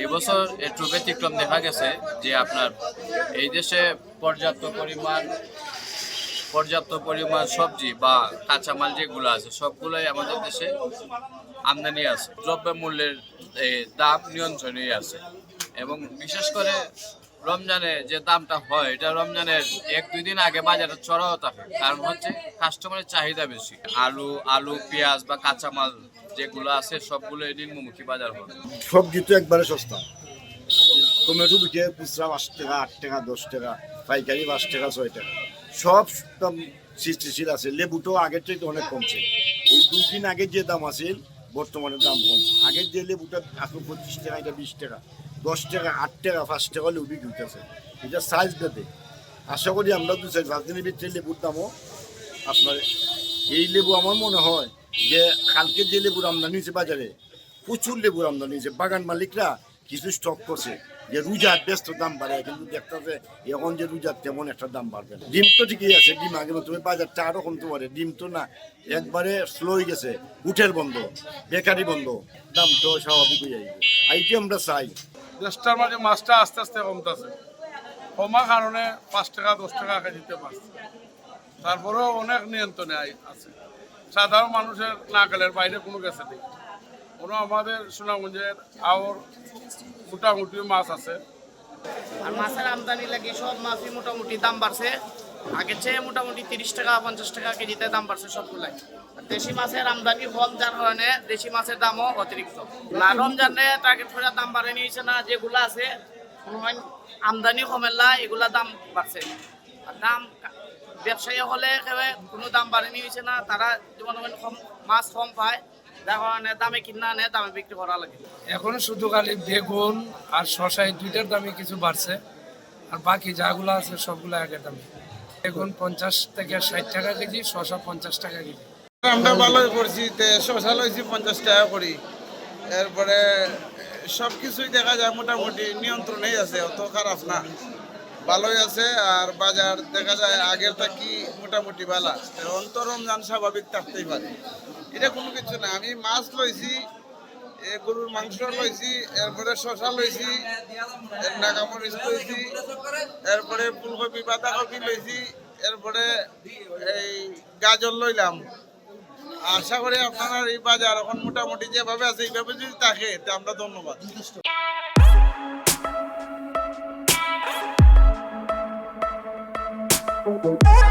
এই বছর একটু ব্যতিক্রম দেখা গেছে যে আপনার এই দেশে পর্যাপ্ত পরিমাণ পর্যাপ্ত পরিমাণ সবজি বা কাঁচামাল যেগুলো আছে, সবগুলোই আমাদের দেশে আমদানি আছে। দ্রব্য মূল্যের দাম নিয়ন্ত্রণে আছে। এবং বিশেষ করে রমজানে যে দামটা হয়, এটা রমজানের এক, দুই দিন আগে বাজারে চড়াও থাকে কারণ হচ্ছে কাস্টমারের চাহিদা বেশি। আলু আলু, পেঁয়াজ বা কাঁচামাল যেগুলো আছে, সবগুলো নিম্নমুখী বাজার হয়। সবজি তো একবারে সস্তা। টমেটো বিকে খুচরা পাঁচ টাকা, আট টাকা, দশ টাকা, পাইকারি পাঁচ টাকা, ছয় টাকা। সব সৃষ্টিশীল আছে। লেবুটাও আগের থেকে অনেক কমছে। এই দুই দিন আগে যে দাম আছে বর্তমানে দাম কম। আগের যে লেবুটা, এখন পঁচিশ টাকা, এটা বিশ টাকা। দশ টাকা, আট টাকা, পাঁচ টাকা লেবু হইতেছে। এটা সাইজ দেবে আশা করি আমরা দু পাঁচ দিনের ভিতরে লেবুর দামও আপনার, এই লেবু আমার মনে হয় যে কালকে যে লেবুর আমদানি হয়েছে বাজারে, প্রচুর লেবুর আমদানি হয়েছে। বাগান মালিকরা কিছু স্টক করছে। যে রুজার ব্যস্ত দাম বাড়ে, কিন্তু দেখতেছে এখন যে রুজার তেমন একটা দাম বাড়বে না। ডিম তো ঠিকই আছে, ডিম আগের মতো বাজারটা আরও কমতে পারে। ডিম তো না, একবারে স্লো হয়ে গেছে উঠের বন্ধ, বেকারি বন্ধ, দাম তো স্বাভাবিক হয়ে যাবে। আইটি আমরা চাই। দেশটার মাঝে মাছটা আস্তে আস্তে কমতেছে। কমা কারণে পাঁচ টাকা, দশ টাকা কেজিতে পারছে। তারপরেও অনেক নিয়ন্ত্রণে আছে। সাধারণ মানুষের নাগালের বাইরে কোনো গেছে নেই। কোনো আমাদের সুনামগঞ্জের আওর মোটামুটি মাছ আছে। আর মাছের আমদানি লাগে, সব মাছই মোটামুটি দাম বাড়ছে। আগের চেয়ে মোটামুটি তিরিশ টাকা, পঞ্চাশ টাকা কেজিতে দাম বাড়ছে সবগুলাই। আর দেশি মাছের আমদানি কম, যার কারণে দেশি মাছের দামও অতিরিক্ত। না রমজানে টার্গেট করে দাম বাড়ে নিয়েছে না যেগুলো আছে আমদানি কমেলা এগুলা দাম বাড়ছে। আর দাম ব্যবসায়ী হলে কোনো দাম বাড়েনি হয়েছে না তারা যেমন কম, মাছ কম পায়। কারণে দামে কিনা আনে দামে বিক্রি করা লাগে। এখন শুধু খালি বেগুন আর শশা এই দুইটার দামে কিছু বাড়ছে। আর বাকি যাগুলো আছে সবগুলো আগের দামে। বেগুন পঞ্চাশ থেকে ষাট টাকা কেজি শশা পঞ্চাশ টাকা কেজি। আমরা ভালোই করছি তে শশা লইছি পঞ্চাশ টাকা করি। এরপরে সব কিছুই দেখা যায় মোটামুটি নিয়ন্ত্রণেই আছে অত খারাপ না। ভালোই আছে, আর বাজার দেখা যায় আগের থাকি মোটামুটি এখন তো রমজান স্বাভাবিক থাকতেই পারে। এটা কোনো কিছু না। আমি মাছ লইছি গরুর মাংস লইছি, এরপরে শশা লইছি নাগামরিচ লইছি, এরপরে ফুলকপি, বাঁধাকপি লইছি, এরপরে এই গাজর লইলাম। আশা করি আপনারা এই বাজার এখন মোটামুটি যেভাবে আছে, এইভাবে যদি থাকে, তা আমরা ধন্যবাদ। Thank